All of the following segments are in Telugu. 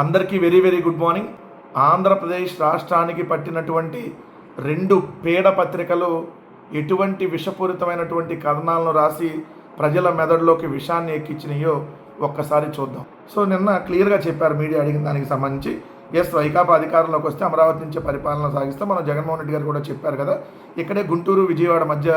అందరికీ very very good morning. Andhra Pradesh రాష్ట్రానికి పట్టినటువంటి రెండు పేడ పత్రికలు ఎటువంటి విషపూరితమైనటువంటి కథనాలను రాసి ప్రజల మెదడులోకి విషాన్ని ఎక్కించినాయో ఒక్కసారి చూద్దాం. సో నిన్న క్లియర్గా చెప్పారు మీడియా అడిగిన దానికి సంబంధించి. ఎస్ వైకాపా అధికారంలోకి వస్తే అమరావతి నుంచి పరిపాలన సాగిస్తే. మనం జగన్మోహన్ రెడ్డి గారు కూడా చెప్పారు కదా ఇక్కడే గుంటూరు విజయవాడ మధ్య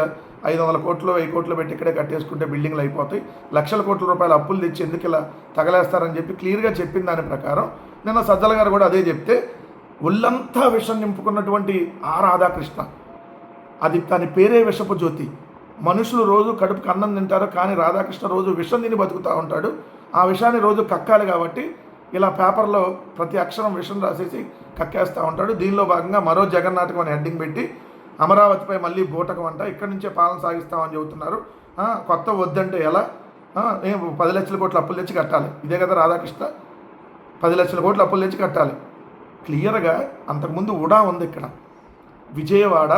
ఐదు వందల కోట్లు వెయ్యి కోట్లు పెట్టి ఇక్కడే కట్టేసుకుంటే బిల్డింగ్లు అయిపోతాయి. లక్షల కోట్ల రూపాయల అప్పులు తెచ్చి ఎందుకు ఇలా తగలేస్తారని చెప్పి క్లియర్గా చెప్పిన దాని ప్రకారం నిన్న సజ్జల గారు కూడా అదే చెప్తే ఒళ్ళంతా విషం నింపుకున్నటువంటి ఆ రాధాకృష్ణ అది దాని పేరే విషపు జ్యోతి. మనుషులు రోజు కడుపుకి అన్నం తింటారు కానీ రాధాకృష్ణ రోజు విషం తిని బతుకుతూ ఉంటాడు. ఆ విషాన్ని రోజు కక్కాలి కాబట్టి ఇలా పేపర్లో ప్రతి అక్షరం విషయం రాసేసి కక్కేస్తూ ఉంటాడు. దీనిలో భాగంగా మరో జగన్నాటకం అని హెడ్డింగ్ పెట్టి అమరావతిపై మళ్ళీ బూటకం అంట ఇక్కడి నుంచే పాలన సాగిస్తామని చెబుతున్నారు. కొత్త వద్దంటే ఎలా? నేను పది లక్షల కోట్ల అప్పులు తెచ్చి కట్టాలి. ఇదే కదా రాధాకృష్ణ? పది లక్షల కోట్ల అప్పులు తెచ్చి కట్టాలి. క్లియర్గా అంతకుముందు ఉడా ఉంది ఇక్కడ. విజయవాడ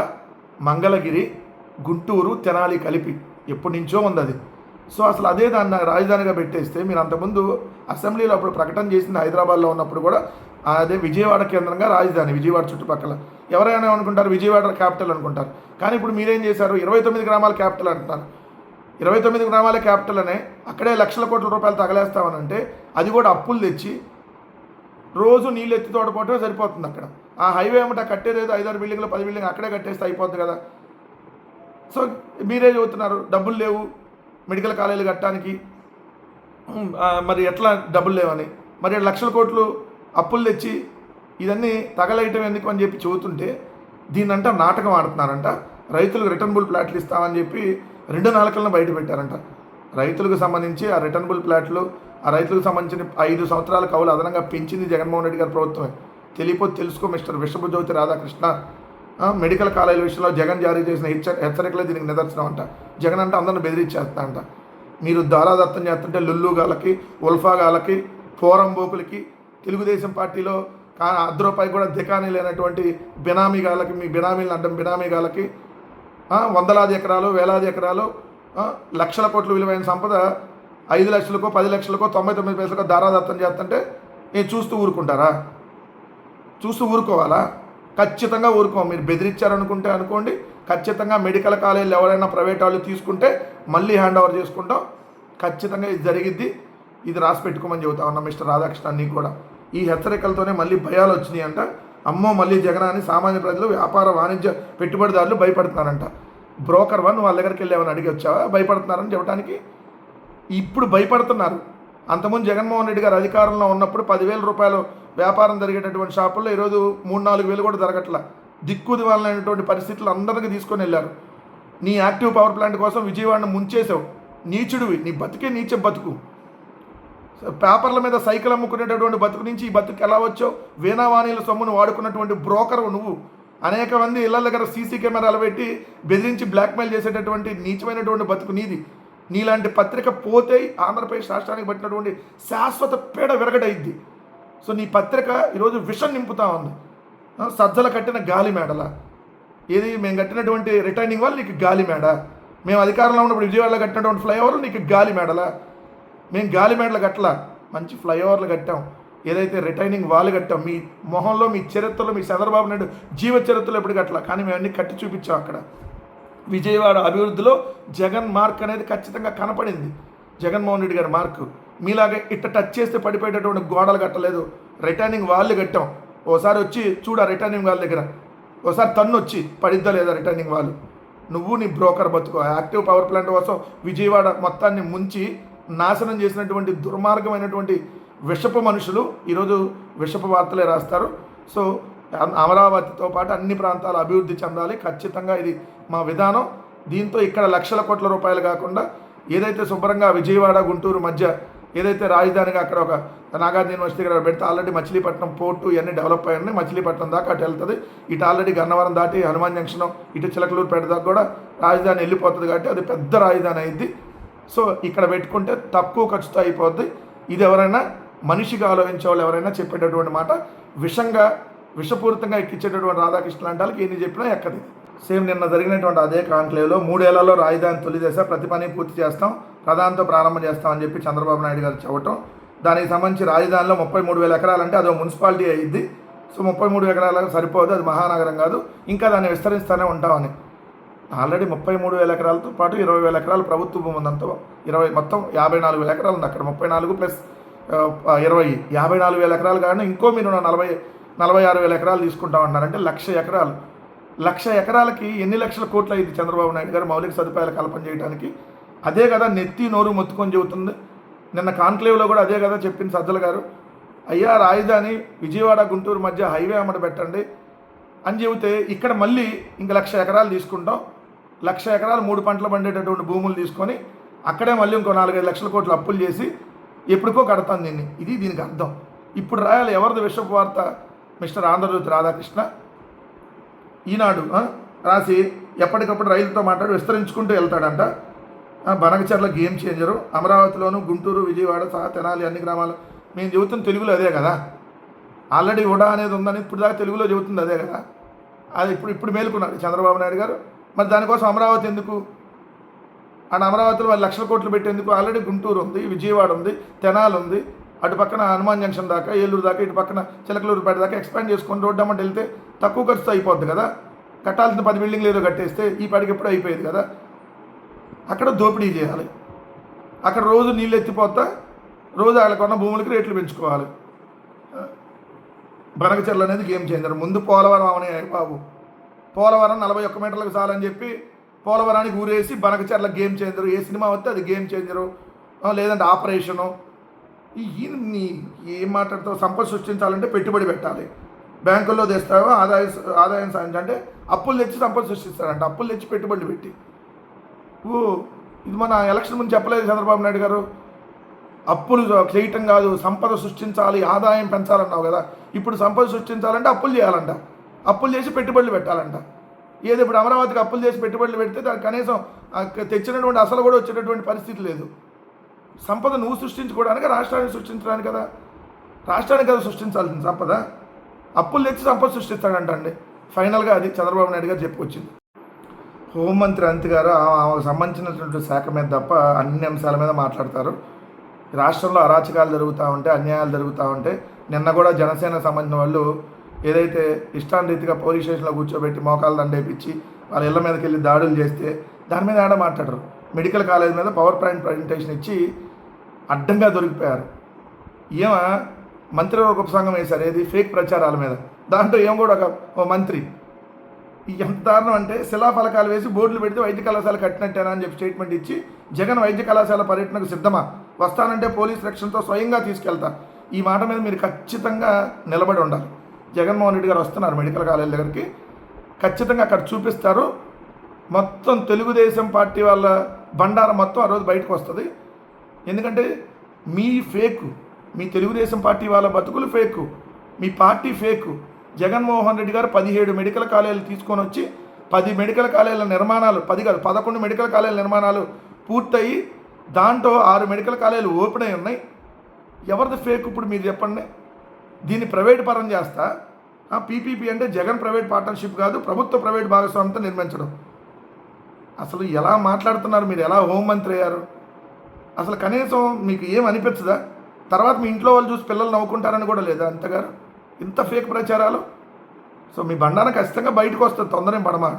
మంగళగిరి గుంటూరు తెనాలి కలిపి ఎప్పటి నుంచో ఉంది అది. సో అసలు అదే దాన్ని రాజధానిగా పెట్టేస్తే మీరు అంతకుముందు అసెంబ్లీలో అప్పుడు ప్రకటన చేసింది హైదరాబాద్లో ఉన్నప్పుడు కూడా అదే విజయవాడ కేంద్రంగా రాజధాని విజయవాడ చుట్టుపక్కల. ఎవరైనా అనుకుంటారు విజయవాడ క్యాపిటల్ అనుకుంటారు. కానీ ఇప్పుడు మీరేం చేశారు? ఇరవై తొమ్మిది గ్రామాల క్యాపిటల్ అంటున్నారు. ఇరవై తొమ్మిది గ్రామాల క్యాపిటల్ అనే అక్కడే లక్షల కోట్ల రూపాయలు తగలేస్తామనంటే అది కూడా అప్పులు తెచ్చి రోజు నీళ్ళు ఎత్తి తోడపోవటమే సరిపోతుంది అక్కడ. ఆ హైవే ఏమిటా కట్టేది ఏదో ఐదారు బిల్డింగ్లు పది బిల్డింగ్ అక్కడే కట్టేస్తే అయిపోద్ది కదా. సో మీరే చెబుతున్నారు డబ్బులు లేవు. మెడికల్ కాలేజీలు కట్టడానికి మరి ఎట్లా డబ్బులు లేవని. మరి లక్షల కోట్లు అప్పులు తెచ్చి ఇవన్నీ తగలేయటం ఎందుకు అని చెప్పి చెబుతుంటే దీన్నంట నాటకం ఆడుతున్నారంట. రైతులకు రిటర్నబుల్ ప్లాట్లు ఇస్తామని చెప్పి రెండు నాలుకలను బయట పెట్టారంట. రైతులకు సంబంధించి ఆ రిటర్నబుల్ ప్లాట్లు ఆ రైతులకు సంబంధించిన ఐదు సంవత్సరాల కవులు అదనంగా పెంచింది జగన్మోహన్ రెడ్డి గారి ప్రభుత్వమే. తెలియపోతే తెలుసుకో మిస్టర్ విశ్వజ్యోతి రాధాకృష్ణ. మెడికల్ కాలేజీల విషయంలో జగన్ జారీ చేసిన హెచ్చ హెచ్చరికలే దీనికి నిదర్శనం అంట. జగన్ అంటే అందరిని బెదిరించేస్తా అంట మీరు దారాదత్తం చేస్తుంటే లుల్లు గాలకి ఉల్ఫా గాలకి ఫోరం బోకులకి తెలుగుదేశం పార్టీలో కా అర్ధ రూపాయి కూడా దికానీ లేనటువంటి బినామీ గాలకి మీ బినామీలను అడ్డం బినామీ గాలకి వందలాది ఎకరాలు వేలాది ఎకరాలు లక్షల కోట్ల విలువైన సంపద ఐదు లక్షలకో పది లక్షలకో తొంభై తొమ్మిది పైసలకో దారాదత్తం చేస్తుంటే నేను చూస్తూ ఊరుకుంటారా? చూస్తూ ఊరుకోవాలా? ఖచ్చితంగా ఊరుకోం. మీరు బెదిరించారనుకుంటే అనుకోండి ఖచ్చితంగా మెడికల్ కాలేజీలు ఎవరైనా ప్రైవేట్ వాళ్ళు తీసుకుంటే మళ్ళీ హ్యాండ్ ఓవర్ చేసుకుంటాం. ఖచ్చితంగా ఇది జరిగిద్ది. ఇది రాసి పెట్టుకోమని చెబుతా ఉన్నా మిస్టర్ రాధాకృష్ణ నీకు కూడా. ఈ హెచ్చరికలతోనే మళ్ళీ భయాలు వచ్చినాయి అంట అమ్మో మళ్ళీ జగన్ అని సామాన్య ప్రజలు వ్యాపార వాణిజ్య పెట్టుబడిదారులు భయపడుతున్నారంట. బ్రోకర్ వన్ వాళ్ళ దగ్గరికి వెళ్ళామని అడిగి వచ్చావా? భయపడుతున్నారని చెప్పడానికి? ఇప్పుడు భయపడుతున్నారు. అంతకుముందు జగన్మోహన్ రెడ్డి గారు అధికారంలో ఉన్నప్పుడు పదివేల రూపాయలు వ్యాపారం జరిగేటటువంటి షాపుల్లో ఈరోజు మూడు నాలుగు వేలు కూడా జరగట్ల. దిక్కుది వాళ్ళైనటువంటి పరిస్థితులు అందరికీ తీసుకొని వెళ్ళారు. నీ యాక్టివ్ పవర్ ప్లాంట్ కోసం విజయవాడను ముంచేసావు నీచుడివి. నీ బతికే నీచ బతుకు. పేపర్ల మీద సైకిల్ అమ్ముకునేటటువంటి బతుకు నుంచి ఈ బతుకు ఎలా వచ్చావు? వీణావాణిల సొమ్మును వాడుకున్నటువంటి బ్రోకర్ నువ్వు. అనేక మంది ఇళ్ళ దగ్గర సీసీ కెమెరాలు పెట్టి బెదిరించి బ్లాక్మెయిల్ చేసేటటువంటి నీచమైనటువంటి బతుకు నీది. నీలాంటి పత్రిక పోతే ఆంధ్రప్రదేశ్ రాష్ట్రానికి పట్టినటువంటి శాశ్వత పీడ విరగడైద్ది. సో నీ పత్రిక ఈరోజు విషం నింపుతా ఉంది. సజ్జల కట్టిన గాలి మేడల. ఏది మేము కట్టినటువంటి రిటర్నింగ్ వల్ల నీకు గాలి మేడ. మేము అధికారంలో ఉన్నప్పుడు విజయవాడలో కట్టినటువంటి ఫ్లైఓవర్లు నీకు గాలి మేడల. మేము గాలి మేడలు కట్టలా. మంచి ఫ్లైఓవర్లు కట్టాం. ఏదైతే రిటైనింగ్ వాళ్ళు కట్టాం మీ మొహంలో మీ చరిత్రలో మీ చంద్రబాబు నాయుడు జీవ చరిత్రలో ఎప్పుడు కట్టలా. కానీ మేము అన్ని కట్టి చూపించాం అక్కడ. విజయవాడ అభివృద్ధిలో జగన్ మార్క్ అనేది ఖచ్చితంగా కనపడింది. జగన్మోహన్ రెడ్డి గారి మార్కు. మీలాగే ఇట్ట టచ్ చేస్తే పడిపోయేటటువంటి గోడలు కట్టలేదు. రిటర్నింగ్ వాళ్ళు కట్టాం. ఓసారి వచ్చి చూడ రిటర్నింగ్ వాళ్ళ దగ్గర. ఓసారి తన్ను వచ్చి పడిద్దా లేదా రిటర్నింగ్ వాళ్ళు నువ్వు నీ బ్రోకర్ బతుకో. యాక్టివ్ పవర్ ప్లాంట్ కోసం విజయవాడ మొత్తాన్ని ముంచి నాశనం చేసినటువంటి దుర్మార్గమైనటువంటి విషపు మనుషులు ఈరోజు విషపు వార్తలే రాస్తారు. సో అమరావతితో పాటు అన్ని ప్రాంతాలు అభివృద్ధి చెందాలి. ఖచ్చితంగా ఇది మా విధానం. దీంతో ఇక్కడ లక్షల కోట్ల రూపాయలు కాకుండా ఏదైతే శుభ్రంగా విజయవాడ గుంటూరు మధ్య ఏదైతే రాజధానిగా అక్కడ ఒక నాగార్జున యూనివర్సిటీ దగ్గర పెడితే ఆల్రెడీ మచిలీపట్నం పోర్టు ఇవన్నీ డెవలప్ అయ్యి ఉన్నాయి మచిలీపట్నం దాకా అటు వెళ్తుంది. ఇటు ఆల్రెడీ గన్నవరం దాటి హనుమాన్ జంక్షన్ ఇటు చిలకలూరుపేట దాకా కూడా రాజధాని వెళ్ళిపోతుంది కాబట్టి అది పెద్ద రాజధాని అయింది. సో ఇక్కడ పెట్టుకుంటే తక్కువ ఖర్చుతో అయిపోద్ది. ఇది ఎవరైనా మనిషిగా ఆలోచించే వాళ్ళు ఎవరైనా చెప్పేటటువంటి మాట. విషంగా విషపూరితంగా ఎక్కించేటటువంటి రాధాకృష్ణ లాంటి వాళ్ళకి ఎన్ని చెప్పినా ఎక్కది సేమ్ నిన్న జరిగినటువంటి అదే కాంక్లేవ్లో మూడేళ్ళలో రాజధాని తొలి దశ ప్రతి పని పూర్తి చేస్తాం ప్రధానంతో ప్రారంభం చేస్తామని చెప్పి చంద్రబాబు నాయుడు గారు చెప్పటం. దానికి సంబంధించి రాజధానిలో ముప్పై మూడు వేల ఎకరాలంటే అదో మున్సిపాలిటీ అయ్యింది సో ముప్పై మూడు ఎకరాలకు సరిపోదు అది మహానగరం కాదు. ఇంకా దాన్ని విస్తరిస్తూనే ఉంటామని. ఆల్రెడీ ముప్పై మూడు వేల ఎకరాలతో పాటు ఇరవై వేల ఎకరాలు ప్రభుత్వ భూమి ఉందంతా ఇరవై మొత్తం యాభై నాలుగు వేల ఎకరాలు ఉంది అక్కడ. ముప్పై నాలుగు ప్లస్ ఇరవై యాభై నాలుగు వేల ఎకరాలు కానీ ఇంకో మీరు నలభై నలభై ఆరు వేల ఎకరాలు తీసుకుంటామన్నారంటే లక్ష ఎకరాలు. లక్ష ఎకరాలకి ఎన్ని లక్షల కోట్లు అయింది చంద్రబాబు నాయుడు గారు మౌలిక సదుపాయాలు కల్పన చేయడానికి అదే కదా నెత్తి నోరు మొత్తుకొని చెబుతుంది. నిన్న కాన్క్లేవ్లో కూడా అదే కదా చెప్పింది సజ్జల గారు. అయ్యా రాజధాని విజయవాడ గుంటూరు మధ్య హైవే అమ్మట పెట్టండి అని చెబితే ఇక్కడ మళ్ళీ ఇంక లక్ష ఎకరాలు తీసుకుంటాం. లక్ష ఎకరాలు మూడు పంటలు పండేటటువంటి భూములు తీసుకొని అక్కడే మళ్ళీ ఇంకో నాలుగైదు లక్షల కోట్లు అప్పులు చేసి ఎప్పటికో కడతాను దీన్ని ఇది దీనికి అర్థం. ఇప్పుడు రాయాలి ఎవరిది విశ్వపు వార్త మిస్టర్ ఆంధ్రజ్యోతి రాధాకృష్ణ. ఈనాడు రాసి ఎప్పటికప్పుడు రైలుతో మాట్లాడి విస్తరించుకుంటూ వెళ్తాడంట. Banagacharla Banakacherla game changer. అమరావతిలోను Guntur Vijayawada సహా తెనాలి అన్ని గ్రామాలు. మేము చెబుతున్న తెలుగులో అదే కదా? ఆల్రెడీ ఉడా అనేది ఉందని ఇప్పుడు దాకా తెలుగులో చెబుతుంది అదే కదా? అది ఇప్పుడు ఇప్పుడు మేలుకున్నాడు చంద్రబాబు నాయుడు గారు. మరి దానికోసం అమరావతి ఎందుకు? అండ్ అమరావతిలో వాళ్ళు లక్షల కోట్లు పెట్టేందుకు ఆల్రెడీ గుంటూరు ఉంది విజయవాడ ఉంది తెనాలి ఉంది. అటు పక్కన హనుమాన్ జంక్షన్ దాకా ఏలూరు దాకా ఇటు పక్కన చిలకలూరుపేట దాకా ఎక్స్పాండ్ చేసుకొని రోడ్డు అమ్మంటే వెళ్తే తక్కువ ఖర్చుతో అయిపోద్ది కదా కట్టాల్సిన పది బిల్డింగ్లు ఏదో కట్టేస్తే ఈ పాటికి ఎప్పుడు అయిపోయేది కదా అక్కడ దోపిడీ చేయాలి అక్కడ రోజు నీళ్ళు ఎత్తిపోతా రోజు వాళ్ళకు ఉన్న భూములకి రేట్లు పెంచుకోవాలి బనకచెర్లు అనేది గేమ్ చేంజర్ ముందు పోలవరం అవనే బాబు పోలవరం నలభై ఒక్క మీటర్లకు చాలని చెప్పి పోలవరానికి ఊరేసి బనకచెర్ల గేమ్ చేంజరు ఏ సినిమా వస్తే అది గేమ్ చేంజరు లేదంటే ఆపరేషను ఈ ఏం మాట్లాడుతావు సంపద సృష్టించాలంటే పెట్టుబడి పెట్టాలి బ్యాంకుల్లో తెస్తావో? ఆదాయ ఆదాయం సాధించంటే అప్పులు తెచ్చి సంపద సృష్టిస్తారంట. అప్పులు తెచ్చి పెట్టుబడులు పెట్టి. ఓ ఇది మన ఎలక్షన్ ముందు చెప్పలేదు చంద్రబాబు నాయుడు గారు. అప్పులు చేయటం కాదు సంపద సృష్టించాలి ఆదాయం పెంచాలన్నావు కదా. ఇప్పుడు సంపద సృష్టించాలంటే అప్పులు చేయాలంట. అప్పులు చేసి పెట్టుబడులు పెట్టాలంట. ఏది ఇప్పుడు అమరావతికి అప్పులు చేసి పెట్టుబడులు పెడితే దానికి కనీసం తెచ్చినటువంటి అసలు కూడా వచ్చేటటువంటి పరిస్థితి లేదు. సంపద నువ్వు సృష్టించుకోవడానికి రాష్ట్రాన్ని సృష్టించడానికి కదా. రాష్ట్రానికి కదా సృష్టించాల్సింది సంపద. అప్పులు తెచ్చి సంపద సృష్టిస్తాడంట అండి ఫైనల్గా అది చంద్రబాబు నాయుడు గారు చెప్పుకొచ్చింది. హోంమంత్రి అంతి గారు ఆమెకు సంబంధించినటువంటి శాఖ మీద తప్ప అన్ని అంశాల మీద మాట్లాడతారు. రాష్ట్రంలో అరాచకాలు జరుగుతూ ఉంటే అన్యాయాలు జరుగుతూ ఉంటే నిన్న కూడా జనసేన సంబంధించిన వాళ్ళు ఏదైతే ఇష్టానురీతిగా పోలీస్ స్టేషన్లో కూర్చోబెట్టి మోకాలు దండేపించి వాళ్ళ ఇళ్ళ మీదకి వెళ్ళి దాడులు చేస్తే దాని మీద ఆడ మాట్లాడరు. మెడికల్ కాలేజ్ మీద పవర్ పాయింట్ ప్రజెంటేషన్ ఇచ్చి అడ్డంగా దొరికిపోయారు. ఏమ మంత్రివర్గ ఉపసంఘం వేశారు ఏది? ఫేక్ ప్రచారాల మీద. దాంట్లో ఏం కూడా ఒక ఓ మంత్రి. ఈ ఎంత దారుణం అంటే శిలాఫలకాలు వేసి బోర్డులు పెడితే వైద్య కళాశాల కట్టినట్టేనా అని చెప్పి స్టేట్మెంట్ ఇచ్చి జగన్ వైద్య కళాశాల పర్యటనకు సిద్ధమా? వస్తానంటే పోలీస్ రక్షణతో స్వయంగా తీసుకెళ్తా. ఈ మాట మీద మీరు ఖచ్చితంగా నిలబడి ఉండాలి. జగన్మోహన్ రెడ్డి గారు వస్తున్నారు మెడికల్ కాలేజ్ దగ్గరికి. ఖచ్చితంగా అక్కడ చూపిస్తారు. మొత్తం తెలుగుదేశం పార్టీ వాళ్ళ బండారం మొత్తం ఆ రోజు బయటకు వస్తుంది. ఎందుకంటే మీ ఫేక్ మీ తెలుగుదేశం పార్టీ వాళ్ళ బతుకులు ఫేకు. మీ పార్టీ ఫేకు. జగన్మోహన్ రెడ్డి గారు పదిహేడు మెడికల్ కాలేజీలు తీసుకొని వచ్చి పది మెడికల్ కాలేజీల నిర్మాణాలు పది కాదు పదకొండు మెడికల్ కాలేజీల నిర్మాణాలు పూర్తయి దాంట్లో ఆరు మెడికల్ కాలేజీలు ఓపెన్ అయి ఉన్నాయి. ఎవరిది ఫేక్ ఇప్పుడు మీరు చెప్పండి. దీన్ని ప్రైవేట్ పరం చేస్తా. పీపీపీ అంటే జగన్ ప్రైవేట్ పార్ట్నర్షిప్ కాదు ప్రభుత్వ ప్రైవేట్ భాగస్వామ్యంతో నిర్మించడం. అసలు ఎలా మాట్లాడుతున్నారు? మీరు ఎలా హోంమంత్రి అయ్యారు? అసలు కనీసం మీకు ఏం అనిపించదా? తర్వాత మీ ఇంట్లో వాళ్ళు చూసి పిల్లలు నవ్వుకుంటారని కూడా లేదా అంతగారు? ఇంత ఫేక్ ప్రచారాలు? సో మీ బండాన ఖచ్చితంగా బయటకు వస్తుంది తొందరగా పడమా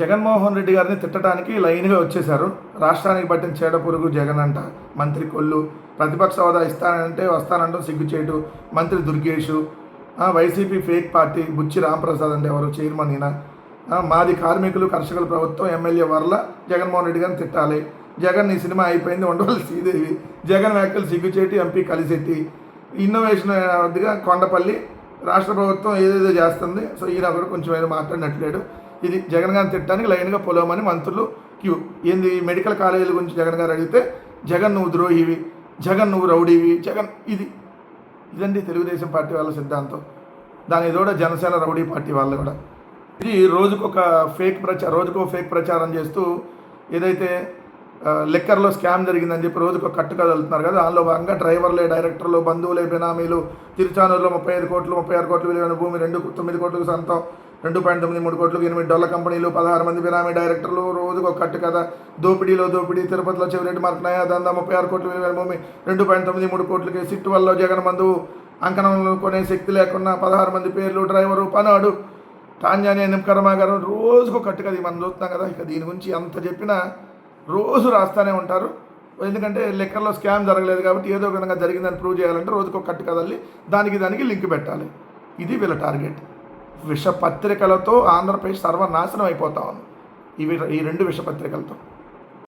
జగన్మోహన్ రెడ్డి గారిని తిట్టడానికి లైన్గా వచ్చేశారు. రాష్ట్రానికి పట్టిన చీడ పురుగు జగన్ అంట. మంత్రి కొల్లు ప్రతిపక్ష హోదా ఇస్తానంటే వస్తానంటూ సిగ్గుచేటు మంత్రి Durgesh YCP fake party Buchi Ramprasad అంటే ఎవరు? చైర్మన్ ఈయన. మాది కార్మికులు కర్షకుల ప్రభుత్వం ఎమ్మెల్యే వర్ల జగన్మోహన్ రెడ్డి గారిని తిట్టాలి. జగన్ ఈ సినిమా అయిపోయింది ఉండవల్లి శ్రీదేవి జగన్ వ్యాఖ్యలు సిగ్గుచేటి ఎంపీ కలిశెట్టి. ఇన్నోవేషన్ వద్దుగా కొండపల్లి రాష్ట్ర ప్రభుత్వం ఏదేదో చేస్తుంది. సో ఈయన కూడా కొంచెం ఏదో మాట్లాడినట్లేడు. ఇది జగన్ గారిని తిట్టడానికి లైన్గా పొలవమని మంత్రులు క్యూ. ఏంది మెడికల్ కాలేజీల గురించి జగన్ గారు అడిగితే జగన్ నువ్వు ద్రోహివి జగన్ నువ్వు రౌడీవి జగన్ ఇది. ఇదండి తెలుగుదేశం పార్టీ వాళ్ళ సిద్ధాంతం. దాని కూడా జనసేన రౌడీ పార్టీ వాళ్ళు కూడా. ఇది రోజుకొక ఫేక్ ప్రచారం రోజుకో ఫేక్ ప్రచారం చేస్తూ ఏదైతే లిక్కర్లో స్కామ్ జరిగిందని చెప్పి రోజుకు ఒక కట్టు కదులుతున్నారు కదా. దానిలో భాగంగా డ్రైవర్లే డైరెక్టర్లు బంధువులే బినామీలు తిరుచానూరులో ముప్పై ఐదు కోట్లు ముప్పై ఆరు కోట్లు విలువైన భూమి రెండు తొమ్మిది కోట్లకు సొంతం రెండు పాయింట్ తొమ్మిది మూడు కోట్లకు ఎనిమిది డొల్ల కంపెనీలు పదహారు మంది బినామీ డైరెక్టర్లు రోజుకు ఒక కట్టు కథ దోపిడీలో దోపిడీ తిరుపతిలో చెవిరెడ్డి మార్క్ నయా దందా ముప్పై ఆరు కోట్లు విలువైన భూమి రెండు పాయింట్ తొమ్మిది మూడు కోట్లకి సిట్టు వల్ల జగన్ మందు అంకణంలో కొనే శక్తి లేకుండా పదహారు మంది పేర్లు డ్రైవరు పనాడు టాంజానియా నిమ్కర్మా గారు రోజుకు కట్టు కదా మనం చూస్తున్నాం కదా. ఇక దీని గురించి ఎంత చెప్పినా రోజు రాస్తానే ఉంటారు. ఎందుకంటే లెక్కల్లో స్కామ్ జరగలేదు కాబట్టి ఏదో ఒక విధంగా జరిగిందని ప్రూవ్ చేయాలంటే రోజుకు ఒక కట్టు కదల్లి దానికి దానికి లింక్ పెట్టాలి. ఇది వీళ్ళ టార్గెట్. విషపత్రికలతో ఆంధ్రప్రదేశ్ సర్వనాశనం అయిపోతా ఉంది. ఇవి ఈ రెండు విషపత్రికలతో.